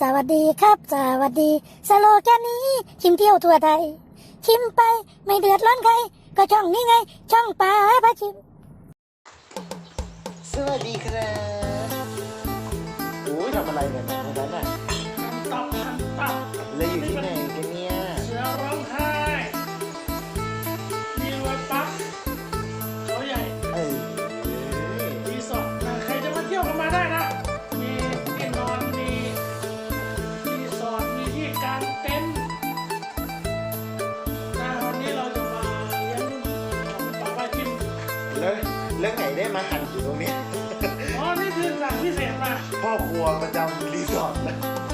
สวัสดีครับ สวัสดี สโลแกนนี้ชิมเที่ยวทั่วไทย ชิมไปไม่เดือดร้อนใคร ก็ช่องนี้ไง ช่องป่าพาชิม สวัสดีครับโอ้ยทำอะไรเนี่ยตรงนั้นอะตับทันตับแล้วอยู่ที่ไหนกันเนี่ย แล้วแล้วไหนได้มาหันอยู่ตรงนี้ อ๋อ นี่คือสั่งพิเศษมาพ่อครัวประจำรีสอร์ท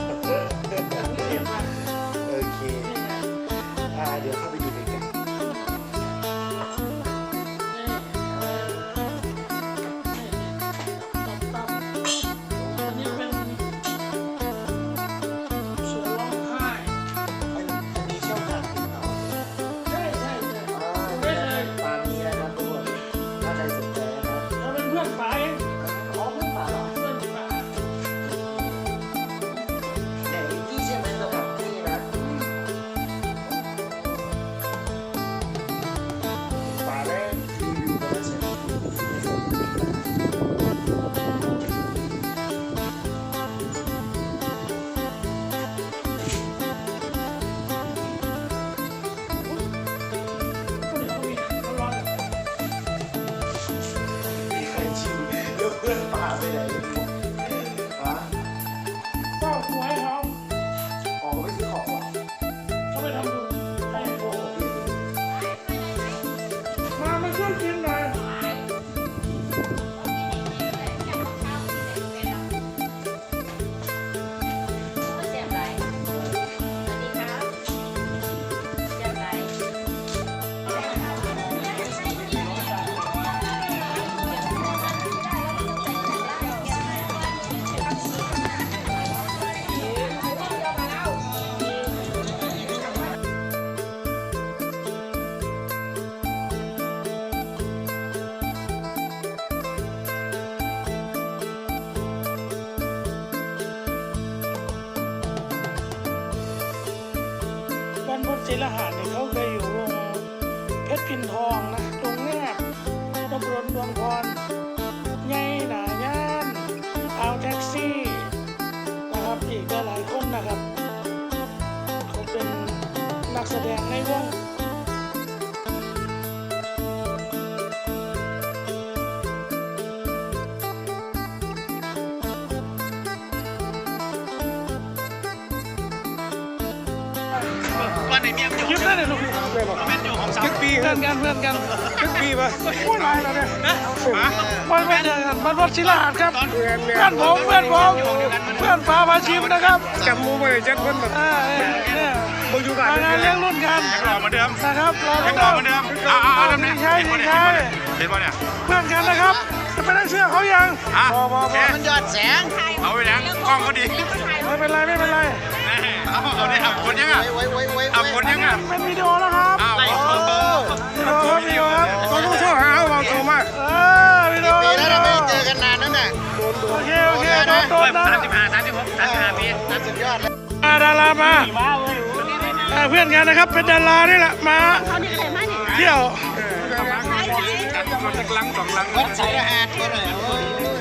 ศิลหาเนี่ยเขาเคยอยู่วงเพชรพินทองนะตรงแนบตำรวจดวงพรไงหนาย่านเอาแท็กซี่นะครับอีกหลายคนนะครับเขาเป็นนักแสดงในวง มียคลิปนั่นเลยลูกเป็นอยู่ของสาวปีเพื่อนกันเพื่อนกันครึ่งปีป่ะโอ้ยหลายแล้วเนี่ยนะหมาไม่ไม่เจอกันบรรพตศิลหาครับเพื่อนผมเพื่อนผมเพื่อนฟ้ามาชิมนะครับจำมูไปจัดคนแบบอ่าเนี่ยมึงอยู่กันมางานเลี้ยงรุ่นกันยังรอเหมือนเดิมนะครับเรายังรอเหมือนเดิมเอาเอาเอาเดิมเนี่ยใช่เห็นป่ะเนี่ยใช่เห็นป่ะเนี่ยเพื่อนกันนะครับจะไปได้เสื้อเขายังอะพอพอพอมันยอดแสงเอาไปยังกล้องเขาดีไม่เป็นไรไม่เป็นไร เอาเอาได้อับคนยังอะไว้ไว้ไว้อับคนยังอะเป็นวิดีโอแล้วครับอ้าววิดีโอครับวิดีโอครับเขาต้องโทรหาเอาโทรมาเออวิดีโอแล้วิดีโอเจอกันนานนั่นน่ะโอเคโอเคโดนโดนนะสามสิบห้าสามสิบหกสามสิบห้าปีน่าสุดยอดมาดารามาเพื่อนกันนะครับเป็นดารานี่แหละมาเที่ยอะไรมาเนี่ยเที่ยวมันจะลังสองลังวัดสายอาหารก็หน่อยโ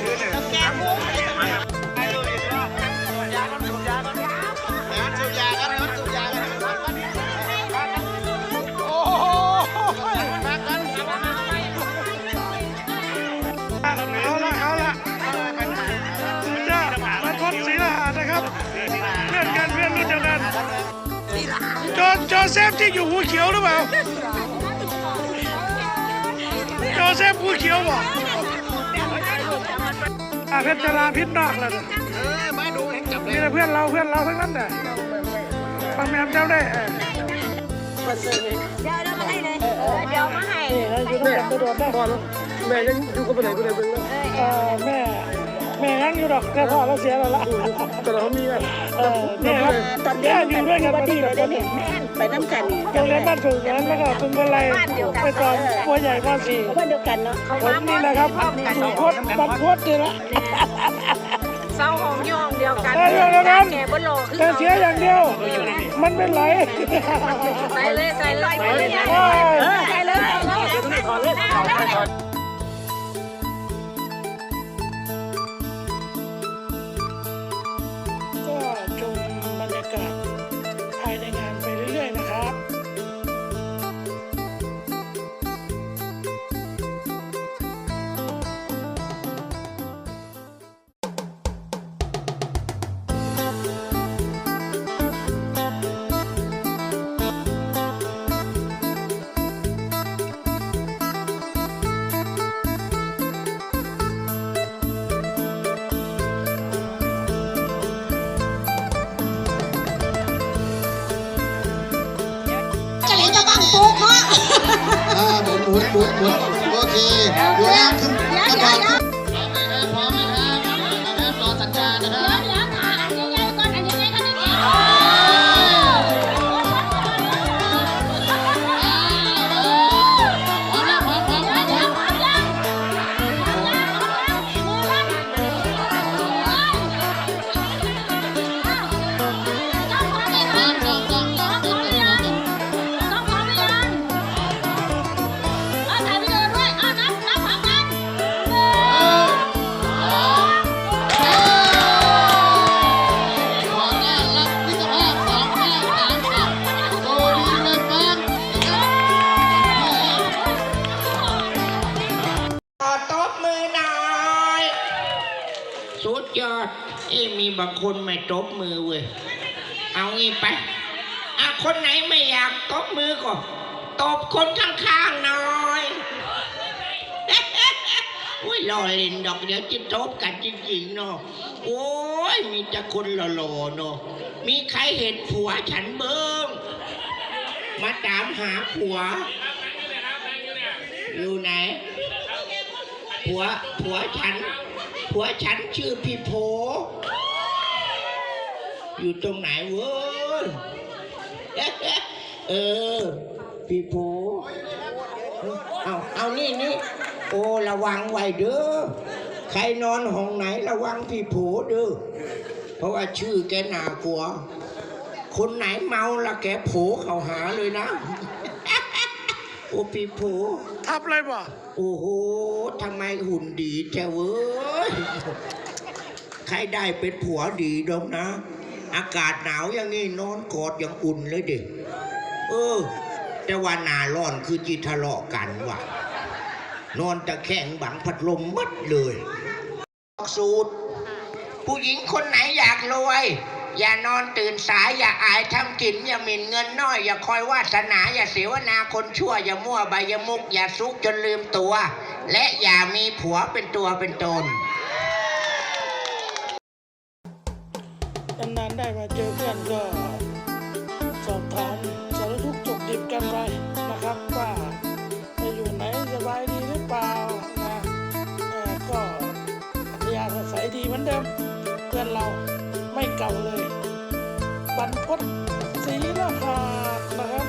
โจเซฟที่อยู่หูเขียวหรือเปล่าโจเซฟหูเขียวบอกอาเพชรจราพิษนอกแล้วนะเออมาดูเห็นจับเลยนี่แหละเพื่อนเราเพื่อนเราทั้งนั้นแหละฟังแมมเจ้าได้เออเดี๋ยวเรามาให้เลยเดี๋ยวมาให้นี่นะอยู่ต้องจับตัวโดดได้แม่ยังอยู่กับไปไหนไปไหนไปไหนเออแม่ แม่งั้นอยู่ดอกแต่พ่อเราเสียแล้วล่ะ แต่เรามีอะเออเนี่ยครับตอนแม่อยู่ด้วยกันวัมานดีดีเลเลยยได้ได้เนี่เนี่ยยแม่นไปน้ำกันนี่โรงเรียนบ้านสูงนั้นแล้วก็คุณเป็นไรไปก่อนปัวใหญ่ปัวสี่เพื่อนเดียวกันเนาะเขาผมนี่นะครับสุพจน์บรรพตนี่แหละเศร้าห้องย่องเดียวยวกันได้เดียวกันแก่บนโลคือแต่เสียอย่างเดียว มันเป็นไหลใส่เลยใส่เลยใส่เลยโอ้ยใส่เลย Okay. สุดยอดเอ้มีบางคนไม่ตบมือเว้ยเอางี้ไปอะคนไหนไม่อยากตบมือก็ตบคนข้างๆหน่อยอุ้ยรอเล่นดอกเดี๋ยวจะตบกันจริงๆเนาะโอ้ยมีแต่คนหล่อๆเนาะมีใครเห็นผัวฉันเบิ้งมาตามหาผัว อยู่ไหนผัวผัวฉัน ผัวฉันชื่อพี่โพอยู่ตรงไหนเว้ยเออ พี่โพเอาเอานี่นี่โอ้ระวังไว้เด้อใครนอนห้องไหนระวังพี่โผเด้อเพราะว่าชื่อแกหนากลัว คนไหนเมาละแกโผเขาหาเลยนะ โอ้พี่โผทับเลยบ่ โอ้โหทำไมหุ่นดีแจ้เว้ย ใครได้เป็นผัวดีดงนะ อากาศหนาวอย่างนี้นอนกอดอย่างอุ่นเลยเด็กเออ แต่ว่าหนาร้อนคือจีทะเลาะกันว่ะ นอนตะแคงบังพัดลมมัดเลยสูตร ผู้หญิงคนไหนอยากรวย อย่านอนตื่นสายอย่าอายทำกิน อย่าหมิ่นเงินน้อย อย่าคอยวาสนา อย่าเสวนาคนชั่ว อย่ามั่วใบยมุก อย่าซุกจนลืมตัว และอย่ามีผัวเป็นตัวเป็นตนนานๆได้มาเจอเพื่อนก็สอบถามสารทุกข์จบดิบกันไปนะครับว่าไปอยู่ไหนสบายดีหรือเปล่านะก็อัธยาศัยดีเหมือนเดิมเพื่อนเรา ไม่เก่าเลยบรรพตศรีละหาดนะครับ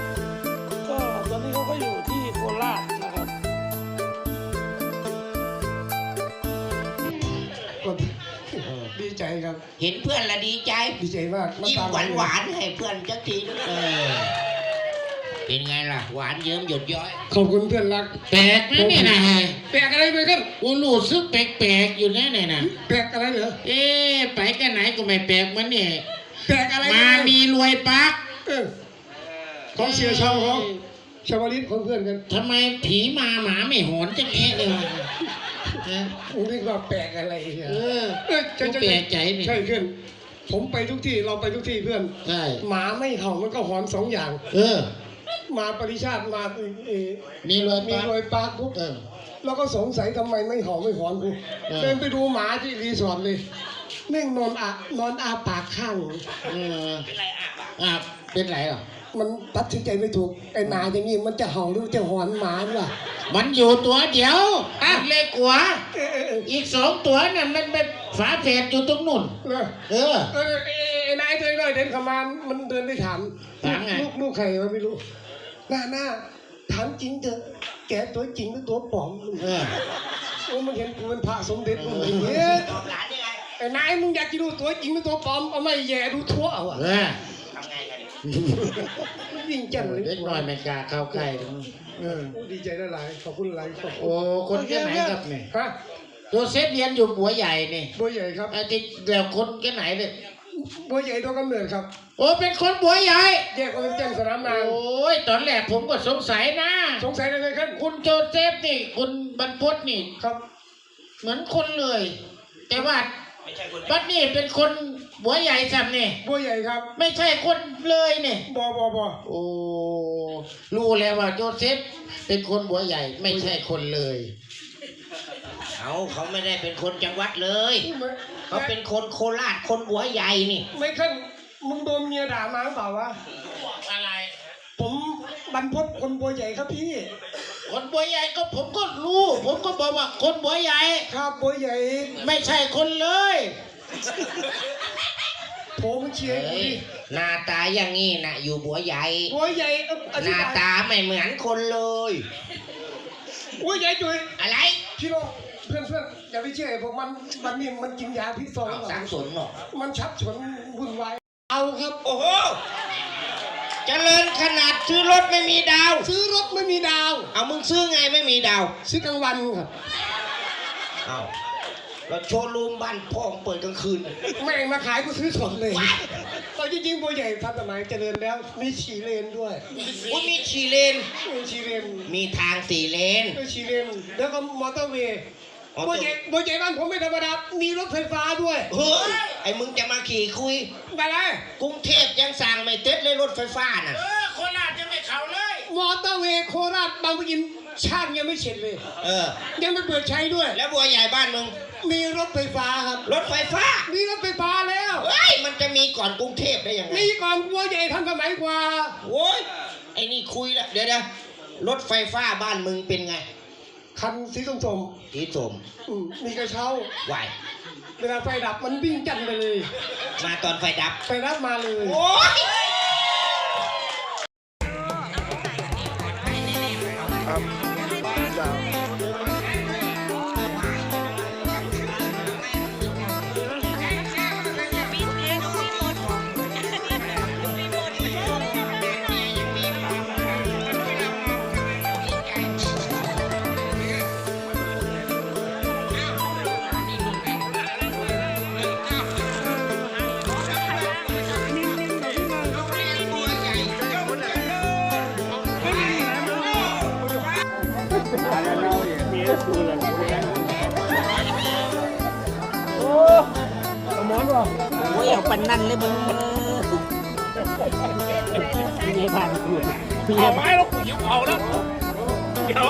ก็ตอนนี้เขาก็อยู่ที่โคราชนะครับดีใจครับ เห็นเพื่อนละดีใจ ดีใจมากยิ้มน้ำหวานไหวานๆให้เพื่อนจักทีนึงเออ เป็นไงล่ะ หวานเยิ้มหยดย้อย ขอบคุณเพื่อนรักแปลกไหมเนี่ยนะแปลกอะไรไปกันกูรู้สึกแปลกๆอยู่แน่เนี่ยนะแปลกอะไรเหรอเอ๊ะไปกันไหนก็ไม่แปลกเหมือนเนี่ยแปลกอะไรมานีรวยปักเออของเสียชาวของชาวลิตของเพื่อนกันทำไมผีมาหมาไม่หอนจังแอะเลยวะฮะผมนึกว่าแปลกอะไรเนี่ยเออเออใช่กูใช่แปลกใจนี่ใช่เพื่อนผมไปทุกที่เราไปทุกที่เพื่อนใช่หมาไม่เห่ามันก็หอนสองอย่าง เออ มาปริชาติมาเออนี่รวยมีปักรอยปากปุ๊บเออเราก็สงสัยทำไมไม่เห่าไม่หอนกูเออ เดินไปดูหมาที่รีสอร์ทเลยแม่งนอนอะนอนอาปากข้าง เอออะเป็นไรอะมันตัดสินใจไม่ถูกไอ้หนาอย่างนี้มันจะเห่าหรือจะหอนหมาล่ะมันอยู่ตัวเดียวอะเล็กกว่า เออเออเอออีกสองตัวนั่นมันเป็นฝาแฝดอยู่ตรงนู่น เออ เออ เออไอ้ไอ้นายตัวน้อยเดินเข้ามามันเดินไปถามถามไง ลูกลูกใครวะไม่รู้ หน้าหน้าถามจริงเถอะแกตัวจริงหรือตัวปลอมเออโอ้มันเห็นกูเป็นพระสมเด็จมันอย่างเงี้ยตอบหลานยังไงไอ้นายมึงอยากจะดูตัวจริงหรือตัวปลอมเอาไม่แย่ดูทั่วเอาอะเออยิ่งจังเลยเล็กน้อยไม่กล้าเข้าใกล้หรอกเออดีใจหลายๆขอบคุณหลายขอบคุณโอ้คนแค่ไหนครับเนี่ยฮะโจเซฟเรียนอยู่บัวใหญ่นี่บัวใหญ่ครับไอ้ที่เดี๋ยวคนแค่ไหนเนี่ย บัวใหญ่ตัวกำเนิดครับโอ้เป็นคนบัวใหญ่แยกมาเป็นแจ้งสนามนาง โอ้ยตอนแรกผมก็สงสัยนะ สงสัยอะไรครับคุณโจเซฟนี่ คุณบรรพตนี่ ครับ เหมือนคนเลย แต่ว่าบัดนี่เป็นคนบัวใหญ่สับนี่บัวใหญ่ครับ ไม่ใช่คนเลยนี่บอบอบอโอ้รู้แล้วว่าโจเซฟเป็นคนบัวใหญ่ไม่ใช่คนเลย เขาเขาไม่ได้เป็นคนจังหวัดเลย ไม่เขาเป็นคนโคราชคนบัวใหญ่นี่ ไม่ขั้นมึงโดนเมียด่ามาหรือเปล่าวะ อะไร ผมบรรพตคนบัวใหญ่ครับพี่ คนบัวใหญ่ก็ผมก็รู้ ผมก็บอกว่าคนบัวใหญ่ ครับบัวใหญ่ไม่ใช่คนเลย ผมเชียร์เฮ้กูยดิหน้าตาอย่างนี้นะอยู่บัวใหญ่ บัวใหญ่เอ้าอหธิน้าบายตาไม่เหมือนคนเลย บัวใหญ่จุยอะไร พี่น้องเพื่อนเพื่อนอย่าไปเชื่อไอ้พวกมันมันนี่มันกินยาพิษซองหรือเปสัล่างสนหรอกมันชักชวนวุ่นวายเอาครับ โอ้โหเจริญขนาดซื้อรถไม่มีดาว ซื้อรถไม่มีดาว เอามึงซื้อไงไม่มีดาว ซื้อกลางวันครับเอาเราโชว์รูมบ้านพ่อมึงเปิดกลางคืนแม่งมาขายกูซื้อสดเลยตอนจริงๆบัวใหญ่ทันสมัยเจริญแล้ว มีฉีเลนด้วยอุ้ยมีชีเลนมีฉีเลนมีทางสี่เลนมีฉีเลนแล้วก็มอเตอร์เวย์ มอเตอร์บัวใหญ่บัวใหญ่บ้านผมไม่ธรรมดา มีรถไฟฟ้าด้วย เฮ้ย ไอ้มึงจะมาขี่คุย ไปเลยกรุงเทพยังสั่งไม่เต็ดเลยรถไฟฟ้าน่ะ เออคนอาจจะไม่เขาเลย มอเตอร์เวย์โคราชบางปะอินช่างยังไม่เสร็จเลย เออ ยังไม่เปิดใช้ด้วย แล้วบัวใหญ่บ้านมึง มีรถไฟฟ้าครับ รถไฟฟ้า มีรถไฟฟ้าแล้ว เฮ้ย มันจะมีก่อนกรุงเทพได้ยังไง มีก่อนบัวใหญ่ทันสมัยกว่า โว้ย ไอ้นี่คุยละเดี๋ยวนะรถไฟฟ้าบ้านมึงเป็นไง คันสีส้มสีสมๆอืมมีกระเช้า ไหวเวลาไฟดับมันวิ่งจันไปเลย มาตอนไฟดับ ไฟดับมาเลย โอ้ย โอ้ยเอาปันนั่นเลยมึงมีไอ้ผ่านกูมีไอ้เอาไม้แล้วเดี๋ยวเอาแล้วเดี๋ยว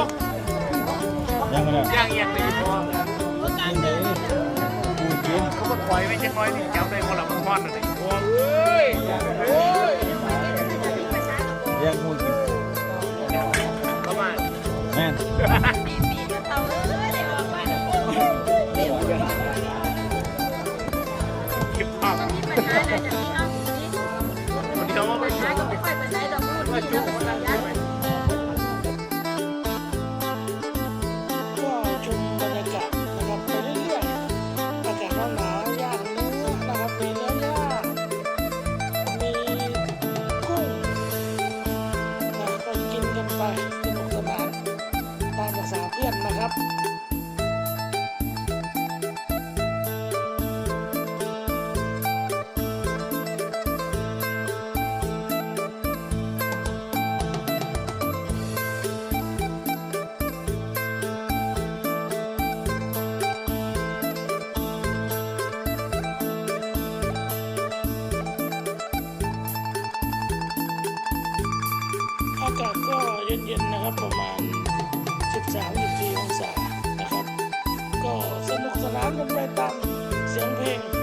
ยังไงยังเอียดไปอยู่ตัวเขาก็ปล่อยไม่ใช่น้อยนี่จับได้คนละคนก้อนเลยโอ้ยโอ้ยเรียกงูกินเข้ามาแม่น เพื่อนนะครับอากาศก็เย็นๆนะครับประมาณ กสนานกันไปตามเสียงเพลง